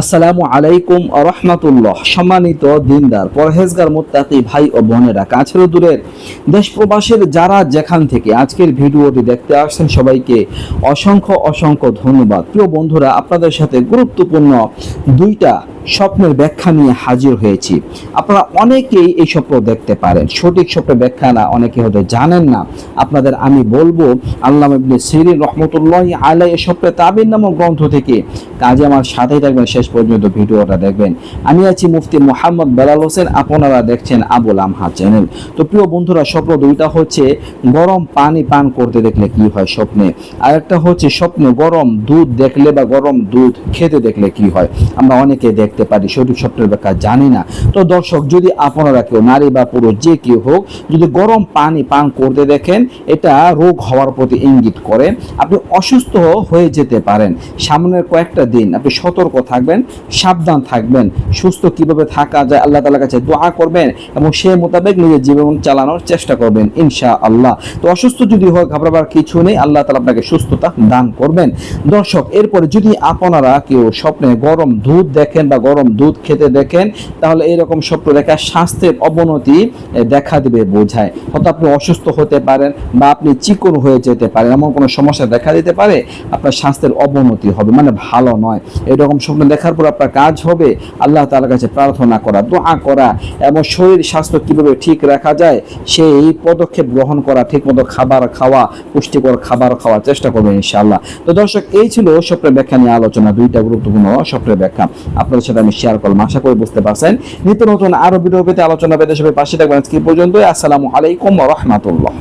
আসসালামু আলাইকুম রহমতুল্লাহ। সম্মানিত দিনদার, পরহেজগার, মোত্তাকি ভাই ও বোনেরা, কাছের দূরের দেশ প্রবাসের যারা যেখান থেকে আজকের ভিডিওটি দেখতে আসছেন সবাইকে অসংখ্য অসংখ্য ধন্যবাদ। প্রিয় বন্ধুরা, আপনাদের সাথে গুরুত্বপূর্ণ দুইটা স্বপ্নের ব্যাখ্যা নিয়ে হাজির হয়েছি। আপনারা অনেকেই এই স্বপ্ন দেখতে পারেন। সঠিক স্বপ্নের ব্যাখ্যা না, অনেকে হয়তো জানেন না। আপনাদের আমি বলব আল্লাহ ইবনে সিরিন রহমতুল্লাহ আলাই এই স্বপ্নের তাবির নামক গ্রন্থ থেকে। কাজে আমার সাথেই থাকবেন, শেষ পর্যন্ত ভিডিওটা দেখবেন। আমি আছি মুফতি মোহাম্মদ বেলাল হোসেন, আপনারা দেখছেন আবুল আমহা চ্যানেল। তো প্রিয় বন্ধুরা, স্বপ্ন দুইটা হচ্ছে, গরম পানি পান করতে দেখলে কি হয় স্বপ্নে? আর একটা হচ্ছে, স্বপ্নে গরম দুধ দেখলে বা গরম দুধ খেতে দেখলে কি হয়? আমরা অনেকে দেখতে পারি, সঠিক স্বপ্নের ব্যাখ্যা জানি না। তো দর্শক, যদি আপনারা কেউ নারী বা পুরুষ, যে কেউ হোক, যদি গরম পানি পান করতে দেখেন, এটা রোগ হওয়ার প্রতি ইঙ্গিত করে। আপনি অসুস্থ হয়ে যেতে পারেন। সামনের কয়েকটা দিন আপনি সতর্ক থাকবেন, সাবধান থাকবেন। সুস্থ কীভাবে থাকা যায়, আল্লাহ তালার কাছে দোয়া করবেন এবং সে মোতাবেক নিজের জীবন চালানোর চেষ্টা করবেন ইনশা আল্লাহ তো অসুস্থ যদি হয়, ঘাবড়াবার কিছু নেই, আল্লাহ তালা আপনাকে সুস্থতা দান করবেন। দর্শক, এরপরে যদি আপনারা কেউ স্বপ্নে গরম দুধ দেখেন বা গরম দুধ খেতে দেখেন, তাহলে এরকম স্বপ্ন দেখা স্বাস্থ্যের অবনতি দেখা দেবে বোঝায়। হয়তো আপনি অসুস্থ হতে পারেন বা আপনি চিকন হয়ে যেতে পারেন, এমন কোনো সমস্যা দেখা দিতে পারে, আপনার স্বাস্থ্যের অবনতি হবে মানে ভালো নয়। এরকম স্বপ্ন দেখার পর আপনার কাজ হবে, আল্লাহ তাআলার কাছে প্রার্থনা করা, দোয়া করা, এবং শরীর স্বাস্থ্য কীভাবে ঠিক রাখা যায়, সেই পদক্ষেপ গ্রহণ করা, ঠিকমতো খাবার খাওয়া, পুষ্টিকর খাবার খাওয়ার চেষ্টা করবেন ইনশাআল্লাহ। তো দর্শক, এই ছিল স্বপ্নের ব্যাখ্যা নিয়ে আলোচনা, দুইটা গুরুত্বপূর্ণ স্বপ্নের ব্যাখ্যা। আপনাদের সাথে আমি শেয়ার করলাম। আশা করি বুঝতে পারছেন। নিত্য নতুন আরও ভিডিও পেতে আলোচনা পেতে সবাই পাশে থাকবেন আজকে পর্যন্ত আসসালামু আলাইকুম রহমতুল্লাহ।